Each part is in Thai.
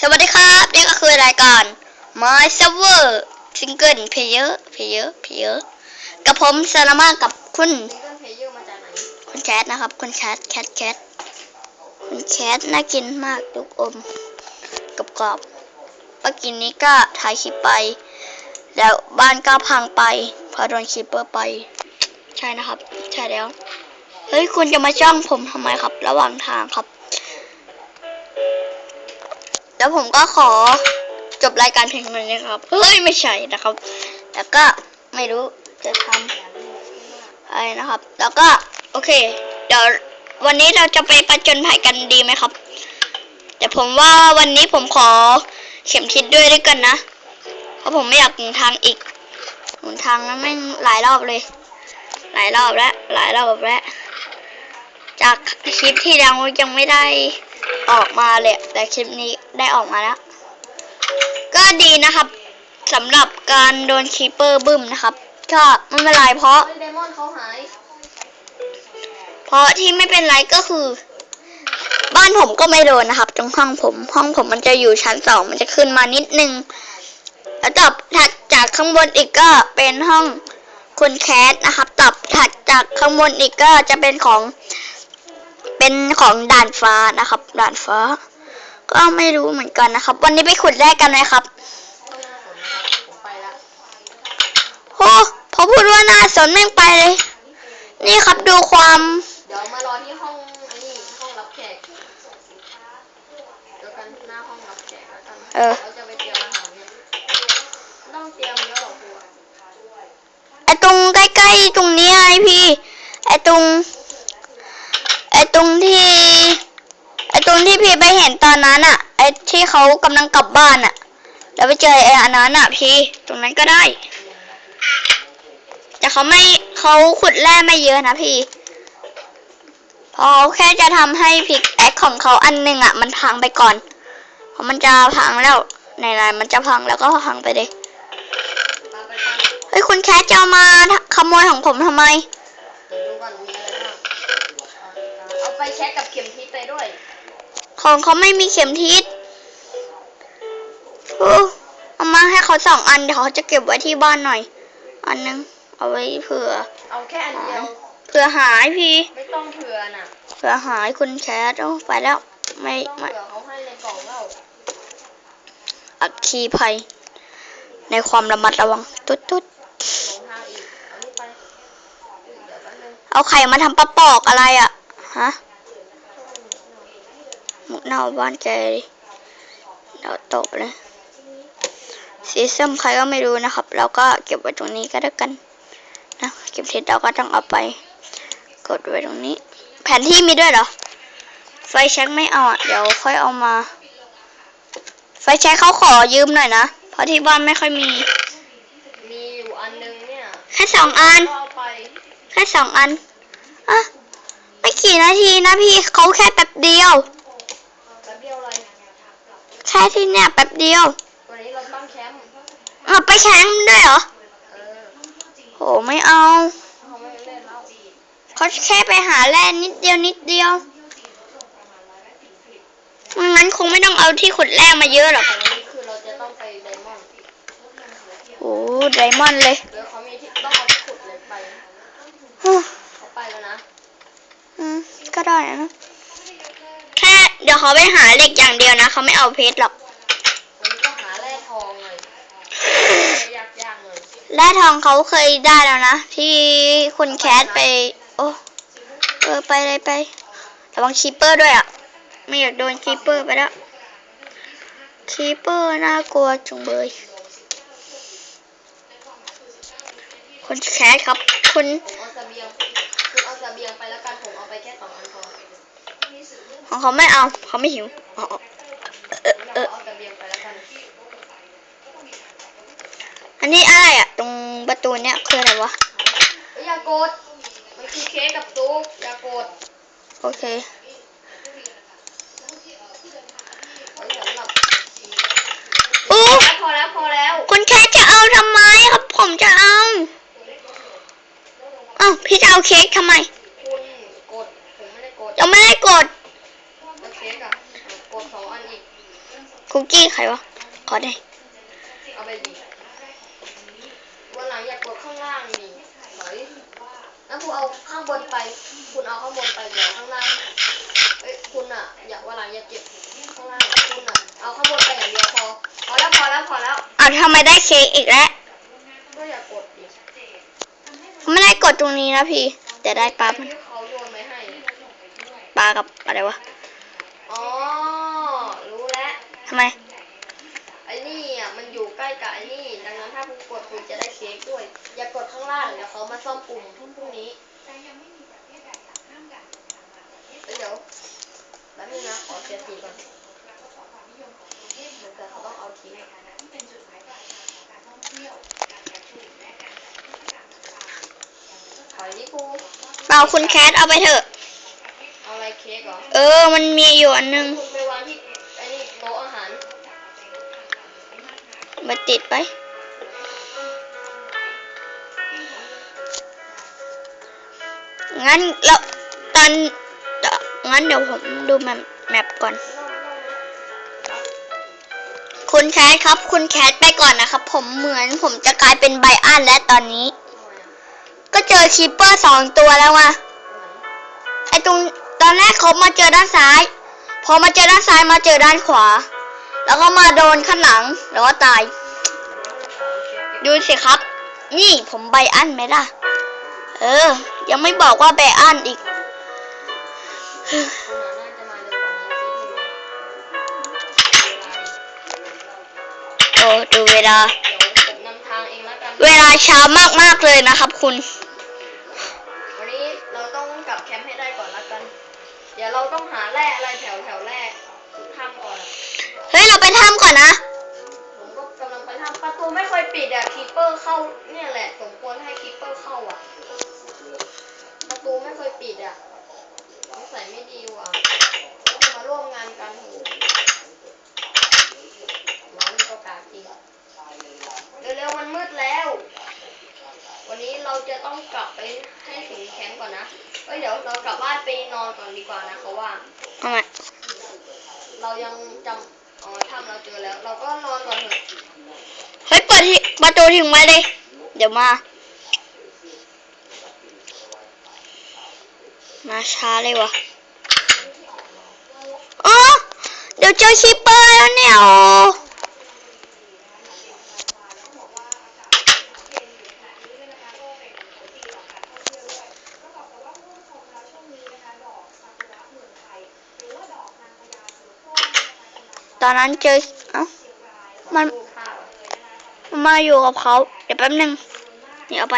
สวัสดีครับนี่ก็คือรายการ My Server Single Player Player Player กับผมซาลามากับคุณคุณแคทนะครับ คุณแคทแคทแคทคุณแคทน่ากินมากลูกอมกับกรอบเมื่อกี้นี้ก็ถ่ายคลิปไป แล้วบ้านก็พังไปเพราะโดนคีปเปอร์ไป ใช่นะครับ ใช่แล้ว เฮ้ย คุณจะมาจ้องผมทำไมครับ ระหว่างทางครับ แล้วผมก็ขอจบรายการเพียงเท่านี้ครับ เฮ้ย ไม่ใช่นะครับ แล้วก็ไม่รู้จะทำอะไรนะครับ แล้วก็โอเค เดี๋ยววันนี้เราจะไปประจนภัยกันดีไหมครับ แต่ผมว่าวันนี้ผมขอเข็มทิศด้วยด้วยกันนะ เพราะผมไม่อยากหนทางอีกหนทางนั้นไม่งหลายรอบเลย หลายรอบแล้ว หลายรอบแล้ว จากคลิปที่แล้วยังไม่ได้ ออกมาเลยแต่คลิปนี้ได้ออกมาแล้ว ก็ดีนะครับสำหรับการโดนคีเปอร์บึ้มนะครับ ก็ไม่เป็นไรเพราะเพราะที่ไม่เป็นไรก็คือ บ้านผมก็ไม่โดนนะครับตรงห้องผม ห้องผมมันจะอยู่ชั้นสองมันจะขึ้นมานิดนึงแล้วต่อถัดจากข้างบนอีกก็เป็นห้องคุณแคทนะครับต่อถัดจากข้างบนอีกก็จะเป็นของ เป็นของด่านฟ้านะครับ ด่านฟ้า ก็ไม่รู้เหมือนกันนะครับ วันนี้ไปขุดแรกกันไหมครับไม่น่าสนนะครับผมไปละโอ้พอพูดว่าน่าสนแม่งไปเลย นี่ครับดูความ เดี๋ยวมารอที่ห้องไอ้นี่ห้องรับแขกเดี๋ยวกันหน้าห้องรับแขกแล้วกันเออเราจะไปเตรียมอาหารเนี่ยไม่ต้องเตรียมเยอะหรอกครูไอตรงใกล้ๆตรงนี้ไอพี่ไอตรงไอตรงที่ ไอตรงที่พี่ไปเห็นตอนนั้นอะไอที่เขากำลังกลับบ้านอะแล้วไปเจอไออันนั้นอะพี่ ตรงนั้นก็ได้ แต่เขาไม่เขาขุดแร่ไม่เยอะนะพี่เพราะเขาแค่จะทำให้พิกแอคของเขาอันหนึ่งอะมันพังไปก่อน เพราะมันจะพังแล้วในไรมันจะพังแล้วก็พังไปเลยไปกันเฮ้ยคุณแคทจะมาขโมยของผมทำไม ไปแช็คกับเข็มทิศไปด้วย ของเขาไม่มีเข็มทิศโอ้เอามาให้เขาสองอัน เดี๋ยวเขาจะเก็บไว้ที่บ้านหน่อย อันนึง เอาไว้เผื่อ เอาแค่อันเดียว เผื่อหายพี่ ไม่ต้องเผื่อน่ะ เผื่อหายคุณแคทโอ้ไปแล้ว ไม่ต้องไม่เผื่อเขาให้ในกล่องแล้วอักคีภัย ในความระมัดระวัง ตุ๊ดตุ๊ดหลงทางอีกเอานี่ไปเดี๋ยวแป๊บนึงเอาไข่มาทำปลาปอกอะไรอะ่ะ ฮะห มุกเน่าบ้านแกดิเดี๋ยวตบเลยสีส้มใครก็ไม่รู้นะครับ เราก็เก็บไว้ตรงนี้ก็แล้วกันนะเก็บทิศเราก็ต้องเอาไป กดไว้ตรงนี้ แผนที่มีด้วยเหรอ ไฟแช็กไม่เอาอะเดี๋ยวค่อยเอามา ไฟแช็กเขาขอยืมหน่อยนะ เพราะที่บ้านไม่ค่อยมี มีอยู่อันนึงเนี่ย แค่สองอันก็เอาไปแค่สองอันอะไม่กี่นาทีนะพี่เขาแค่แป๊บเดียว แป๊บเดียวเลย แค่ที่เนี่ยแป๊บเดียววันนี้เราตั้งแคมป์เอาไปแข่งด้วยเหรอเออโหไม่เอาเขาไม่เล่นแล้วเขาแค่ไปหาแร่นิดเดียวนิดเดียวงั้นคงไม่ต้องเอาที่ขุดแร่มาเยอะหรอกแต่วันนี้คือเราจะต้องไปไดมอนด์โอ้ไดมอนด์เลยเดี๋ยวเขามีที่ต้องเอาที่ขุดเหล็กไปฮู้เขาไปแล้วนะอืมก็ได้นะแค่ เดี๋ยวเขาไปหาเหล็กอย่างเดียวนะเขาไม่เอาเพชรหรอกวันนี้ก็หาแร่ทองเลยยากยากๆเลยแร่ทองเขาเคยได้แล้วนะ ที่คุณแคทไป โอ้เออไปเลยไประวังคีเปอร์ด้วยอะ ไม่อยากโดนคีเปอร์ไปแล้วคีเปอร์น่ากลัวจุงเบยคุณแคทครับ คุณ เอาเสบียงคุณเอาเสบียงไปแล้วกันผมเอาไปแค่สองอันพอ ของเขาไม่เอาเขาไม่หิวอ๋อเออเอเราอเอาเสบียงไปแล้วกันอันนี้อะไรอะ ตรงประตูเนี่ยคืออะไรวะเอ้ยอย่ากดมันคือเค้กกับตุ๊กอย่ากดโอเคไว้สำหรับโอ้พอแล้วพอแล้วคุณแคทจะเอาทำไมครับ ผมจะเอาอ้าวพี่จะเอาเค้กทำไมคุณกดผมไม่ได้กดยังไม่ได้กด แล้วเคุกกี้ใครวะ ขอได้ เอาไปดิวันหลังอย่ากดข้างล่างนี่ถอยแล้วคุณเอาข้างบนไป คุณเอาข้างบนไปเดี๋ยวข้างล่างเอ้ยคุณอะ อย่าวันหลังอย่าเก็บข้างล่างคุณอะ เอาข้างบนไปอย่างเดียวพอ พอแล้วพอแล้วพอแล้ว อ้าวทำไมได้เค้กอีกแล้วก็อย่ากดดิไม่ได้กดตรงนี้นะพี่ แต่ได้ปลามันที่เขาโยนไปลากับอะไรวะ ทำไม ไอ้นี่อะมันอยู่ใกล้กับไอ้นี่ ดังนั้นถ้าคุณกดคุณจะได้เค้กด้วย อย่ากดข้างล่างเดี๋ยวเขามาซ่อมปุ่มพรุ่งนี้เอ้ยเดี๋ยวแป๊บนึงนะขอเสียสีก่อนเดี๋ยวเกิดเขาต้องเอาทิ้งถอยดิกูเปล่าคุณแคทเอาไปเถอะ เอาอะไรเค้กเหรอ เออ มันมีอยู่อันนึง มาติดไป งั้นเราตอนเอ่องั้นเดี๋ยวผมดูแมปแมปก่อน คุณแคทครับ คุณแคทไปก่อนนะครับ ผมเหมือนผมจะกลายเป็นไบอันแล้วตอนนี้ ก็เจอคีปเปอร์สองตัวแล้วอะไอตรงตอนแรกเขามาเจอด้านซ้าย พอมาเจอด้านซ้ายมาเจอด้านขวา แล้วก็มาโดนข้างหลังแล้วก็ตาย ดูสิครับ นี่ผมไบอันไหมล่ะ เออ ยังไม่บอกว่าไบอันอีกคุณน่าจะมาเร็วกว่านี้นิดนึงนะโอ้ดูเวลาเดี๋ยวผมนำทางเองแล้วกันเวลาช้ามากๆเลยนะครับคุณ วันนี้เราต้องกลับแคมป์ให้ได้ก่อนแล้วกัน เดี๋ยวเราต้องหาแร่อะไรแถวแถวแรกทำก่อนอะเฮ้ย เราไปถ้ำก่อนนะ ไม่ค่อยปิดอะคีเปอร์เข้าเนี่ยแหละ สมควรให้คีเปอร์เข้าอะประตูไม่ค่อยปิดอะนิสัยไม่ดีว่ะต้องมาร่วมงานกันโหร้อนก็กาจริงเร็วๆมันมืดแล้ว วันนี้เราจะต้องกลับไปให้ถึงแคมป์ก่อนนะเอ้ยเดี๋ยวเรากลับบ้านไปนอนก่อนดีกว่านะเขาว่าทำไมเรายังจำอ๋อถ้ำเราเจอแล้ว เราก็นอนก่อนเถอะ เฮ้ยเปิดประตูทิ้งไว้เลย เดี๋ยวมา มาช้าเลยวะอ๋อเดี๋ยวเจอคีปเปอร์แล้วเนี่ยโอ้ตอนนั้นเจอเอ้ามัน มาอยู่กับเขาเดี๋ยวแป๊บหนึ่งนี่เอาไป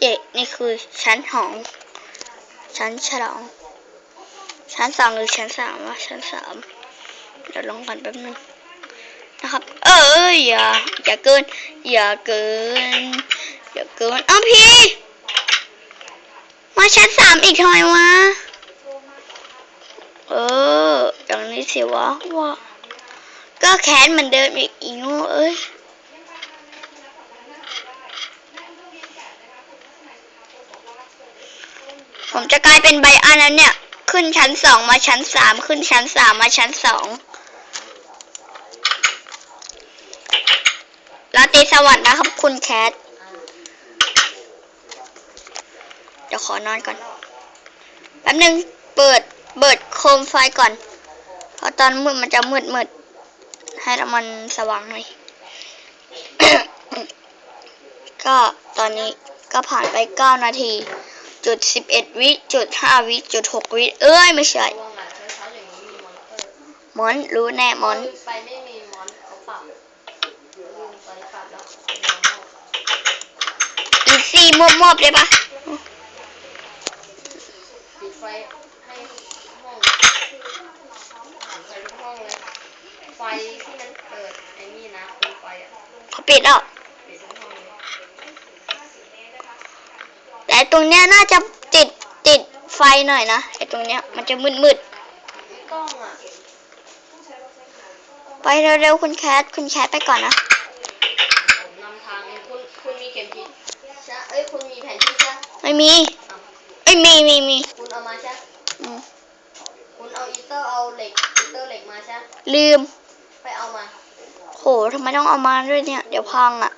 เอ๊นี่คือชั้นของชั้นฉลอง ชั้นสองหรือชั้นสามวะชั้นสามเดี๋ยวลองกันแป๊บหนึงนะครับ เอออย่าอย่าเกิน อย่าเกิน อย่าเกินเอ้าพี่ มาชั้นสามอีกทำไมวะ เออ อย่างนี้ สิวะว่า ก็แค้นเหมือนเดิมอีกอีโง่เอ้ยผมจะกลายเป็นไบอันแล้วเนี่ย ขึ้นชั้นสองมาชั้นสามขึ้นชั้นสามมาชั้นสองลาตรีสวัสดิ์นะครับคุณแคทเดี๋ยวขอนอนก่อน แป๊บนึง เปิด เปิดโคมไฟก่อน พราะตอนมืดมันจะมืดมืดให้มันสว่างหน่อย ก็ตอนนี้ก็ผ่านไปเก้านาที จุดสิบเอ็ดวิ จุดห้าวิ จุดหกวิ เอ้ย ไม่ใช่ระวังอะเช้าๆอย่างนี้มีมอน รู้แน่ มอนลืมไปไม่มีมอนเขาปรับลืมไปปรับแล้วอีซี่มวบๆเลยปะ ไฟให้ห้องไฟทุกห้องเลย ไฟที่มันเปิดไอ้นี่นะเป็นไฟอะเขาปิดแล้ว ปิดทุกห้องเลยแต่ตรงเนี้ยน่าจะติดติดไฟหน่อยนะไอตรงเนี้ยมันจะมืดไม่ต้องอะๆไปเร็วๆคุณแคทคุณแคทไปก่อนนะผมนำทางเองคุณคุณมีเข็มทิศใช่เอ้ยคุณมีแผนที่ใช่ไม่มีอ้าวไออ้ยมีมีมีคุณเอามาใช่อืมคุณ เอาอีเตอร์เอาเหล็กอีเตอร์เหล็กมาใช่ลืม ไปเอามา โหทำไมต้องเอามาด้วยเนี่ย เดี๋ยวพังอะ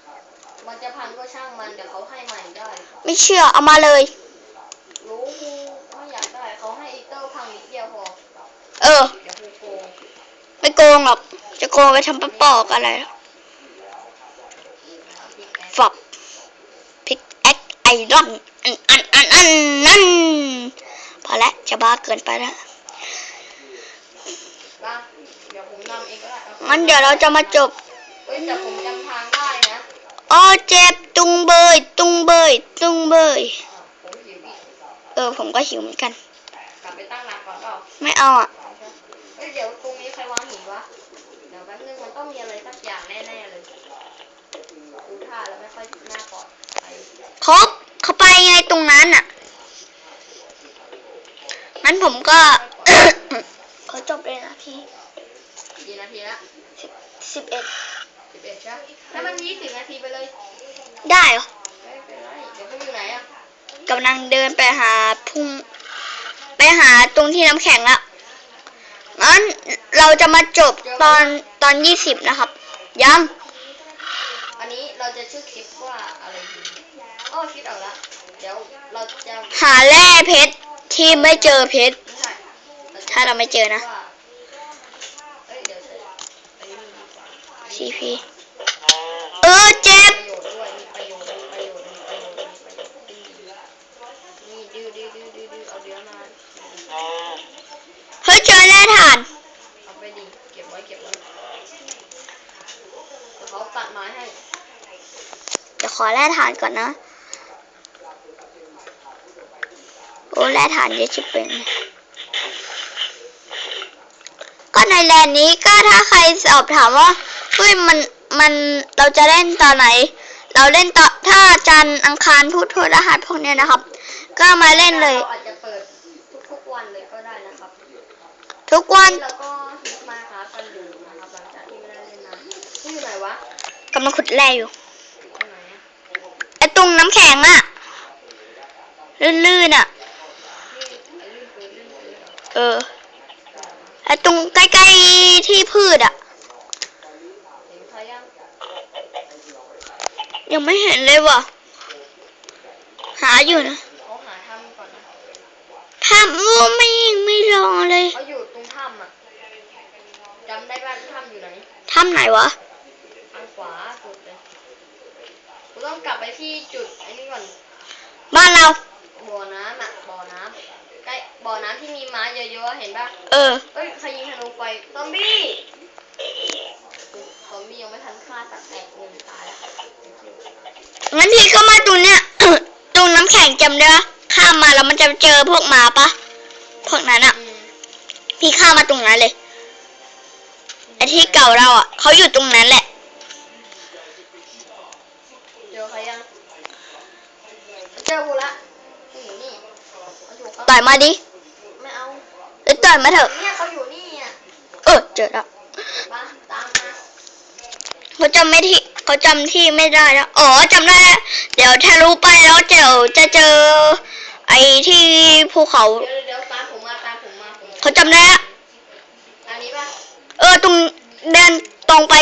มันจะพังก็ช่างมันเดี๋ยวเขาให้ใหม่ได้ ไม่เชื่อ เอามาเลย รู้กูไม่อยากได้เขาให้อีเตอร์พังนิดเดียวพอ เออ เดี๋ยวกูโกงไม่โกงหรอก จะโกงไปทำปะปอกอะไรหรอกพิกแอคฝับพิกแอคไอรอนอันอันอันอันนั่นพอแล้วจะบ้าเกินไปแล้ว บ้าเดี๋ยวผมนำเอ งก็ได้อางั้นเดี๋ยวเราจะมาจบเอ้ยแต่ผมจำทางได้นะอ้อเจ็บตุงเบย ตุงเบย ตุงเบย อะผมหิวอีกเออ ผมก็หิวเหมือนกัน กลับไปตั้งหลักก่อนเปล่าไม่เอาอะเอ้ยเดี๋ยวตรงนี้ใครวางหินวะเดี๋ยวแป๊บนึงมันต้องมีอะไรสักอย่างแน่ๆเลยดูท่าแล้วไม่ค่อยน่าปลอดภัยครบเข้าไปไงตรงนั้นอะ งั้นผมก็ ขอจบเลยนะพี่ กี่นาทีละสิบเอ็ดสิบเอ็ดใช่ไหมให้มันยี่สิบนาทีไปเลยได้เหรอไม่เป็นไรเดี๋ยวพวกอยู่ไหนอะกำลังเดินไปหาพุ่งไปหาตรงที่น้ำแข็งละงั้นเราจะมาจบตอนตอนยี่สิบนะครับ ยัง อันนี้เราจะชื่อคลิปว่าอะไรดีอ้อคิดออกละเดี๋ยวเราจะหาแร่เพชรที่ไม่เจอเพชรไม่ใช่จะถ้าเราไม่เจอนะ ว่าเอ้ยเดี๋ยวจะอันนี้มีดี กว่า CP เออเจ็บประโยชน์ด้วยมีประโยชน์มีประโยชน์มีประโยชน์มีประโยชน์ดีนี่ดื้อดื้อดื้อดื้อดื้อเอาเดี๋ยวมาเฮ้ยเจอแร่ถ่านเอาไปดิเก็บไว้เก็บไว้เดี๋ยวเขาตัดไม้ให้เดี๋ยวขอแร่ถ่านก่อนนะโอ้แร่ถ่านเยอะชิบเป็นเลยก็ในแลนด์นี้ก็ถ้าใครสอบถามว่า เฮ้ยมันมันเราจะเล่นตอนไหน เราเล่นตอนถ้าจันทร์อังคารพุธพฤหัสพวกเนี้ยนะครับ ก็มาเล่นเลย ราอาจจะเปิดทุกๆวันเลยก็ได้นะครับทุกวันแล้วก็ฮิตมาครับกันอยู่นะครับหลังจากที่ไม่ได้เล่นนานที่อยู่ไหนวะกำลังขุดแร่อยู่อยู่ตรงไหนอะไอ้ตรงน้ำแข็งอะลื่นๆอะที่ไอ้ลื่นปืนลื่นปืนเหรอเออไอ้ตรงใกล้ๆที่พืชอะ เห็นใครยัง ยังไม่เห็นเลยว่ะ หาอยู่นะเขาหาถ้ำก่อนนะทำโอ้ไม่ไม่รอเลยเขาอยู่ตรงถ้ำอะจำได้ว่าถ้ำอยู่ไหนทำไหนวะ ทางขวาสุดเลยกูต้องกลับไปที่จุดไอ้นี่ก่อน บ้านเรา บ่อน้ำอะ บ่อน้ำใกล้บ่อน้ำที่มีม้าเยอะๆเห็นปะเออ เอ้ยใครยิงธนูไฟซอมบี้ซอม บี้ยังไม่ทันฆ่าสัตว์แตกหนึ่งตายแล้วงั้นพี่ก็มาตรงเนี้ยตรงน้ำแข็งจำได้ปะข้ามมาแล้วมันจะเจอพวกหมาปะพวกนั้นอะอืมพี่ข้ามมาตรงนั้นเลยไอ้ที่เก่าเราอะเขาอยู่ตรงนั้นแหละเจอใครยังเจอกูละกูอยู่นี่เขาอยู่ข้างต่อยมาดิไม่เอาเอ้ยต่อยมาเถอะเนี่ยเขาอยู่นี่อะเออเจอแล้วมาตามมา เขาจำไม่ที่เขาจำที่ไม่ได้แล้วอ๋อจำได้แล้วเดี๋ยวทะลุไปแล้วเดี๋ยวจะเจอ ไอ้ที่ภูเขาเดี๋ยวเดี๋ยวตามผมมาตามผมมาผมเขาจำได้แล้วอันนี้ปะเออตรงเดินตรงไป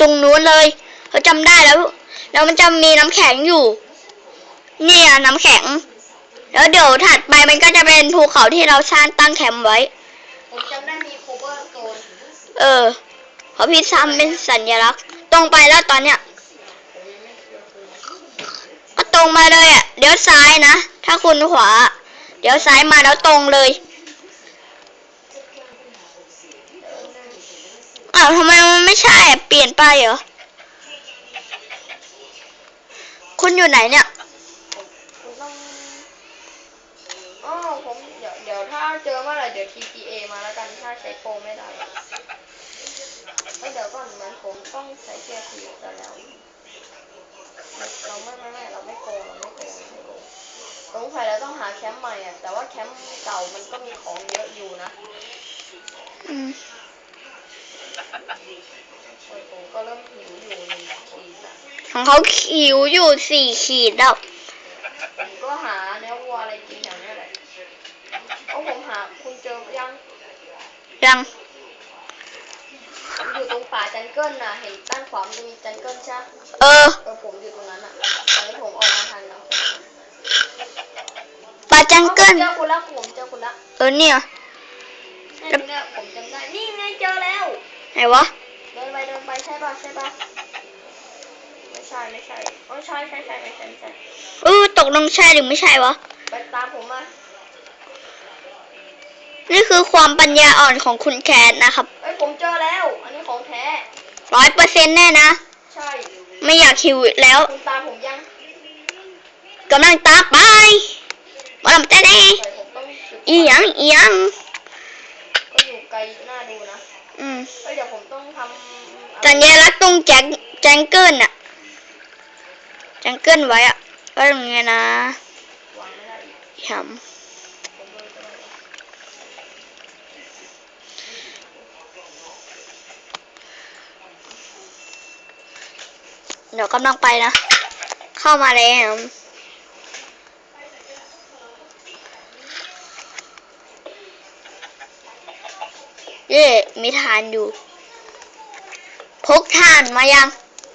ตรงนู้นเลย เขาจำได้แล้ว แล้วมันจะมีน้ำแข็งอยู่ เนี่ยน้ำแข็ง แล้วเดี๋ยวถัดไปมันก็จะเป็นภูเขาที่เราสร้างตั้งแคมป์ไว้ผมจำได้มีโคเวอร์โซนเออเพราะพี่ซ้ำเป็นสัญลักษณ์ ตรงไปแล้วตอนเนี้ยก็ตรงมาเลยอะเดี๋ยวซ้ายนะ ถ้าคุณขวา เดี๋ยวซ้ายมาแล้วตรงเลยอ้าวทำไมมันไม่ใช่อะเปลี่ยนไปเหรอคุณอยู่ไหนเนี่ยคุณต้องอ๋อผมเดี๋ยวเดี๋ยวถ้าเจอเมื่อไหร่เดี๋ยว TPA มาแล้วกันถ้าใช้โปรไม่ได้ เอ้ยเดี๋ยวก่อนเหมือนผมต้องใช้เกียร์ทีแต่แล้ว เราไม่ไม่ไม่เราไม่โกงเราไม่โกงเราไม่โกงสงสัยเราต้องหาแคมป์ใหม่อะ แต่ว่าแคมป์เก่ามันก็มีของเยอะอยู่นะอืมโอ้ยผมก็เริ่มหิวอยู่หนึ่งขีดอะของเขาขิวอยู่สี่ขีดแล้วผมก็หาเนื้อวัวอะไรกินแถวเนี้ยแหละาคุณเจอยังยัง ผมอยู่ตรงป่าจังเกิลน่ะ เห็นด้านขวามันจะมีจังเกิลใช่ไหมเออเออผมอยู่ตรงนั้นอะตอนนี้ผมออกมาทางแล้วปลาจังเกิลเจอคุณละผมเจอคุณละเออเนี่ยนี่เนี่ยผมจำได้ นี่ไงเจอแล้ว ไหนวะ เดินไปเดินไปใช่ป่ะใช่ป่ะไม่ใช่ไม่ใช่โอ้ยใช่ใช่ใช่ไม่ใช่ไม่ใช่เออตกลงใช่หรือไม่ใช่วะ ไปตามผมมา นี่คือความปัญญาอ่อนของคุณแคทนะครับ เอ้ยผมเจอแล้วอันนี้ของแท้ ร้อยเปอร์เซ็นต์แน่นะ ใช่ไม่อยากหิวอีกแล้วคุณตามผมยังกำลังตามไปมาลำแต่แน่ใส่ผมต้องจุดอีหยังอีหยังก็อยู่ไกลหน้าดูนะอืมเอ้ยเดี๋ยวผมต้องทำสัญลักษณ์ตรงแจงแจงเกิลน่ะแจงเกิลไว้อะก็ตรงเนี้ยนะวางไม่ได้อีกหผมเลยจะได้ำ เดี๋ยวกำลังไปนะ เข้ามาแล้วเย่มีฐานอยู่ พกฐานมายัง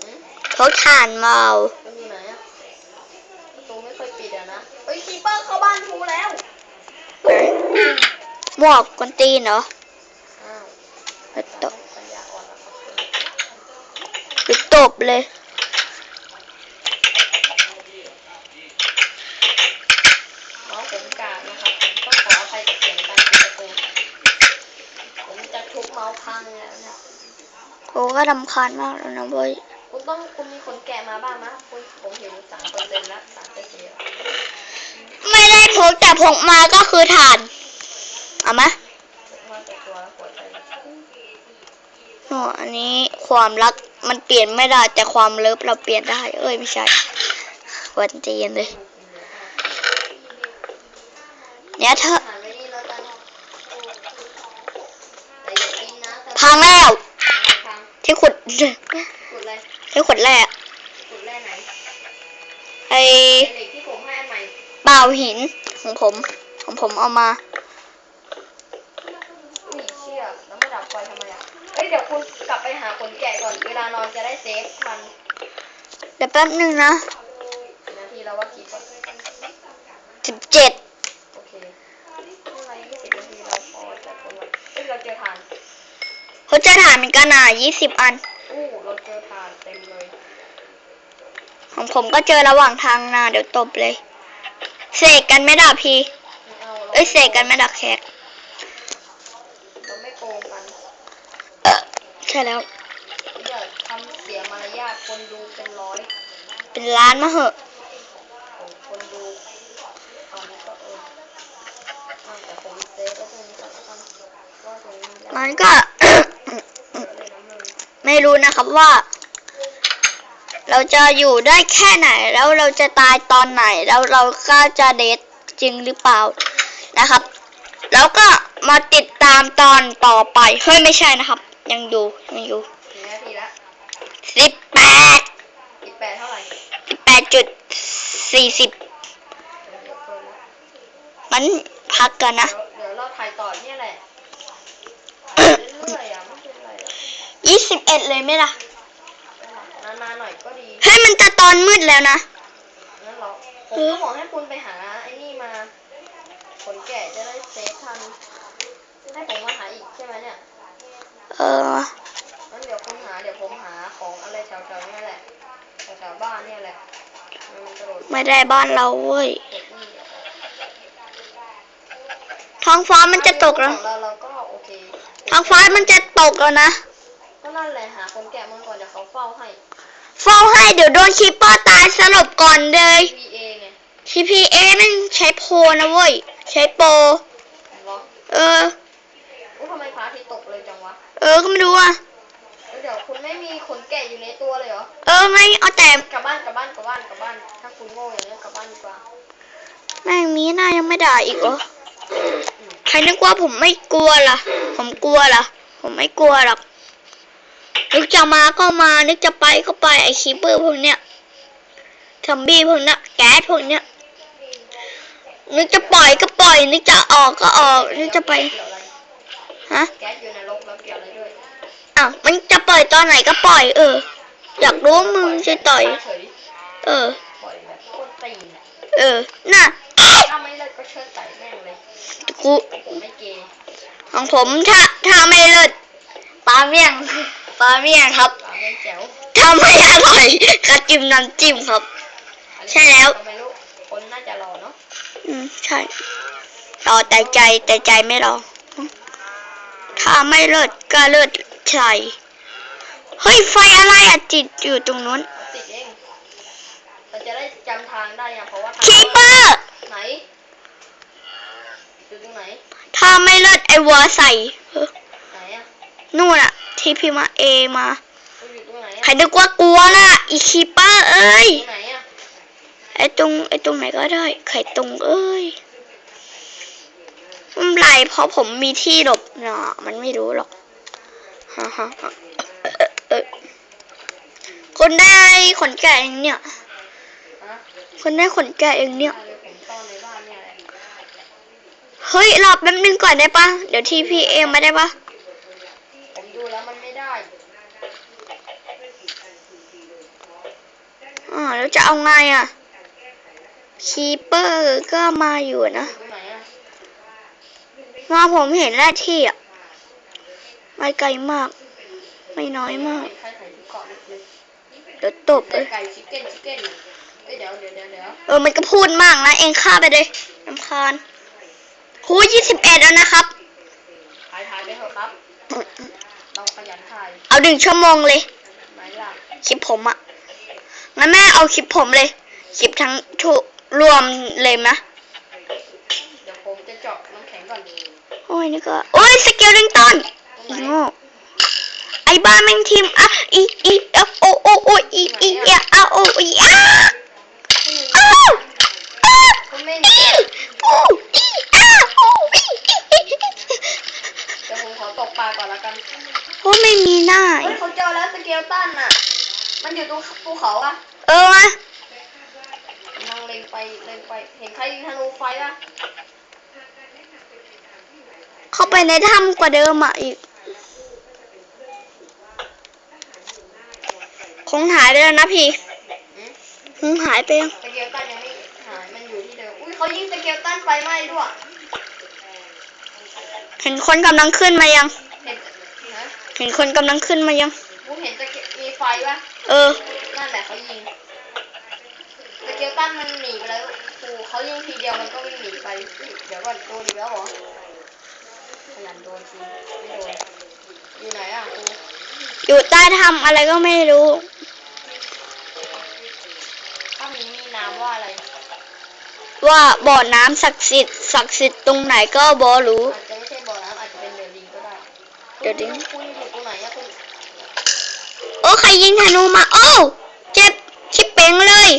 หืมพกฐานมาเอามันอยู่ไหนอะประตูไม่เคยปิดอะนะเอ้ยคีเปอร์เข้าบ้านทูแล้วหมวกกวนตีนเหรออ้าวหรือตบปัญญาอ่อนแล้วครับหรือตบเลย น้องผมกาดนะครับผมต้องขออภัยกับเสียงการปิดประตูผมจะทุบเมาส์พังแล้วเนี่ย โอ้ ก็รำคาญมากแล้วนะเว้ยคุณต้องคุณมีคนแกะมาบ้างไหมคุณผมเห็นสามเปอร์เซ็นต์ละสามเปอร์เซ็นต์ไม่ได้พกแต่พกมาก็คือฐานเอาไหมมาแต่ตัวละหัวใจละโอ้อันนี้ความรักมันเปลี่ยนไม่ได้แต่ความเลิฟเราเปลี่ยนได้ เอ้ยไม่ใช่วันจีนเลยเนี่ยเธอหันไปนี่แล้วกันแต่อย่ากินนะแต่พังแล้วพัง ที่ขุดกดเลยที่ขุดแร่กดแร่ไหนไอไอเหล็กที่ผมให้อันใหม่เปล่าหินของผม ของผมเอามาอุ้ยเชี่ยแล้วไม่ดับไฟทำไมอะเอ้ยเดี๋ยวคุณกลับไปหาคนแกะก่อนเวลานอนจะได้เซฟทันเดี๋ยวแป๊บนึงนะกี่นาทีแล้วว่ากี่ก่อนสิบเจ็ดโอเคไม่เป็นไรยี่สิบนาทีเราพอจะคนละเอ้ยเราเจอทานเขาจะถามเหมือนกันอะยี่สิบอัน อู้เราเจอทานเต็มเลย ของผมก็เจอระหว่างทางนะเดี๋ยวตบเลยเสกกันไม่ได้พี่ไม่เอาราเอ้ยเสกกันไม่ได้แขกเราไม่โกงกันเออใช่แล้วอย่าทำเสียมารยาทคนดูเป็นร้อย เป็นร้านมาเหอะโอ้คนดูอันนี้ก็เอออะแต่ผมเซฟไว้ตรงนี้ก่อนแล้วกันว่าตรงนี้แล้วมันก็ เยอะเลยนะมึง ไม่รู้นะครับว่า เราจะอยู่ได้แค่ไหน แล้วเราจะตายตอนไหน แล้วเราก็จะเดทจริงหรือเปล่านะครับ แล้วก็มาติดตามตอนต่อไปเฮ้ยไม่ใช่นะครับ ยังอยู่ยังอยู่กี่นาทีละสิบแปดอีกแปดเท่าไหร่สิบแปดจุดสี่สิบเดี๋ยวเกินละมันพักกันนะเดี๋ยวเดี๋ยวเราถ่ายต่อเนี่ยแหละเรื่อยๆอะ ยี่สิบเอ็ดเลยไหมล่ะ นานๆหน่อยก็ดีเฮ้ยมันจะตอนมืดแล้วนะ นั่นหรอกผมก็บอกให้คุณไปหาไอ้นี่มาขนแกะจะได้เซฟทันให้ผมมาหาอีกใช่ไหมเนี่ยเออ งั้นเดี๋ยวคุณหาเดี๋ยวผมหาของอะไรแถวๆเนี่ยแหละแถวๆบ้านเนี่ยแหละมันกระโดดไม่ได้บ้านเราเว้ย เด็กนี่ท้องฟ้ามันจะตกแล้ว ของเราเราก็โอเค ท้องฟ้ามันจะตกแล้วนะก็ นั่นแหละหาคนแกะมันก่อนเดี๋ยวเขาเฝ้าให้ เฝ้าให้เดี๋ยวโดนคีปเปอร์ตายสลบก่อนเลย VA ไง TPA นั่นใช้โพลนะเว้ย ใช้โปรเหรอเออ อุ๊ยทำไมพระอาทิตย์ตกเลยจังวะเออก็ไม่รู้อะ แล้วเดี๋ยวคุณไม่มีขนแกะอยู่ในตัวเลยเหรอ เออไม่เอาแต่กลับบ้านกลับบ้านกลับบ้านกลับบ้าน ถ้าคุณโง่อย่างนี้ยกลับบ้านดีกว่า แม่งมีหน้ายังไม่ด่าอีกเหรอ ใครนึกว่าผมไม่กลัวล่ะ ผมกลัวล่ะ ผมไม่กลัวหรอก นึกจะมาก็มา นึกจะไปก็ไปไอคีเปอร์พวกเนี้ยซอมบี้พวกเนี้ยแก๊สพวกเนี้ย นึกจะปล่อยก็ปล่อย นึกจะออกก็ออก นึกจะไป ฮะแก๊สอยู่ในรกแล้วเกี่ยวอะไรด้วยอ้าวมันจะปล่อยตอนไหนก็ปล่อย เออ อยากรู้ว่ามึงจะต่อยเฉยเออปล่ออ เออ น่ะถ้าไม่เลิกก็เชิดใส่แม่งเลยกูของผมถ้าถ้าไม่เลิศปาเมี่ยง ปลาเมี่ยงครับปากเล่นแจ๋วถ้าไม่อร่อยก็จิ้มน้ำจิ้มครับอันนี้ใช่แล้วทำไมลูกคนน่าจะรอเนาะอืมใช่รอแต่ใจแต่ใจไม่รอ ถ้าไม่เลิศก็เลิศใช่เฮ้ยไฟอะไรอะติดอยู่ตรงนู้นติดเองเราจะได้จำทางได้อะเพราะว่าทางคีเปอร์ไหนอยู่ตรงไหน ถ้าไม่เลิศไอวัวใส่เออไห นอะนู่นอะที่พี่มาเอมามันอยู่ตรงไหนอะใครนึกว่ากลัวล่ะอีคีเปอร์เอ้ยตรงไหนอะไอตรงไอตรงไหนก็ได้ไข่ตรงเอ้ยไม่เป็นไรเพราะผมมีที่หลบเนาะมันไม่รู้หรอกฮ่าฮ่าฮ่าเอ่อเอ่อคนได้ขนแกะเองเนี่ยฮะคนได้ขนแกะเองเนี่ยได้เลยผมซ่อนในบ้านเนี่ยแหละเฮ้ยรอแป๊บนึงก่อนได้ปะเดี๋ยวทีพีเอมาได้ปะ ผมดูแล้วมันไม่ได้ อ่าแล้วจะเอาไงอะ คีเปอร์ก็มาอยู่นะตรงไหนอะมาผมเห็นแล้วที่อะไม่ไกลมาก ไม่น้อยมากใครใส่ชุดเกราะเลยเดี๋ยวตบเลไก่ยไก่ชิคเก้นชิคเก้นเอ้ยเดี๋ยวเดี๋ยวเดี๋ยวเดี๋ยวเออ มันก็พูดมากนะ เองฆ่าไปเลยน้ำคาญครูยี่สิบเอ็ดแล้วนะครับถ่ายถ่ายไปเถอะครับ ต้องขยันถ่าย เอาหนึ่งชั่วโมงเลยไหนล่ะคลิปผมอะ งั้นแม่เอาคลิปผมเลย คลิปทั้งทุรวมเลยมะเดี๋ยวผมจะเจาะน้ำแข็งก่อนโอ้ยนี่ก็โอ้ยสเกลลิงตันตรงไหนอีโง่ไอ้บ้าแม่งทีมอะอีอีเอฟโอโอโออีอีเออาโออีอาอ้าวอ้าวคุณไม่อีโออีอาโออีเดี๋ยวผมขอตกปลาก่อนละกันโอ้ไม่มีหน้าเฮ้ยเขาเจอแล้วสเกลตันน่ะ มันอยู่ตรงภูเขาอะเออมานั่งเล็งไปเล็งไป เห็นใครยิงธนูไฟปะเข้าไปในถ้ำกว่าเดิมอะอีก คงหายไปแล้วนะพี่อืมคงหายไปยังสเกลตันยังไม่หาย มันอยู่ที่เดิม อุ้ยเขายิงสเกลตันไฟไหม้ด้วย เห็นคนกำลังขึ้นมายัง เห็นฮะเห็นคนกำลังขึ้นมายัง กูเห็นสเกลมีไฟปะ เออ นั่นแหละเขายิงสเกลตันมันหนีไปแล้วครูเขายิงทีเดียวมันก็วิ่งหนีไปเดี๋ยวก่อนโดนอีกแล้วเหรอขยันโดนจริงไม่โดน อยู่ไหนอะครูอยู่ใต้ถ้ำอะไรก็ไม่รู้ ถ้ามีมีน้ำว่าอะไร ว่าบ่อน้ำศักดิ์สิทธิ์ศักดิ์สิทธิ์ตรงไหนก็บอรู้ อาจจะไม่ใช่บ่อน้ำอาจจะเป็นเดือดลิงก็ได้เดือดลิงคุณอยู่ตรงไหนอะคุณ โอ้ ใครยิงธนูมา โอ้ เจ็บชิบเป่งเลย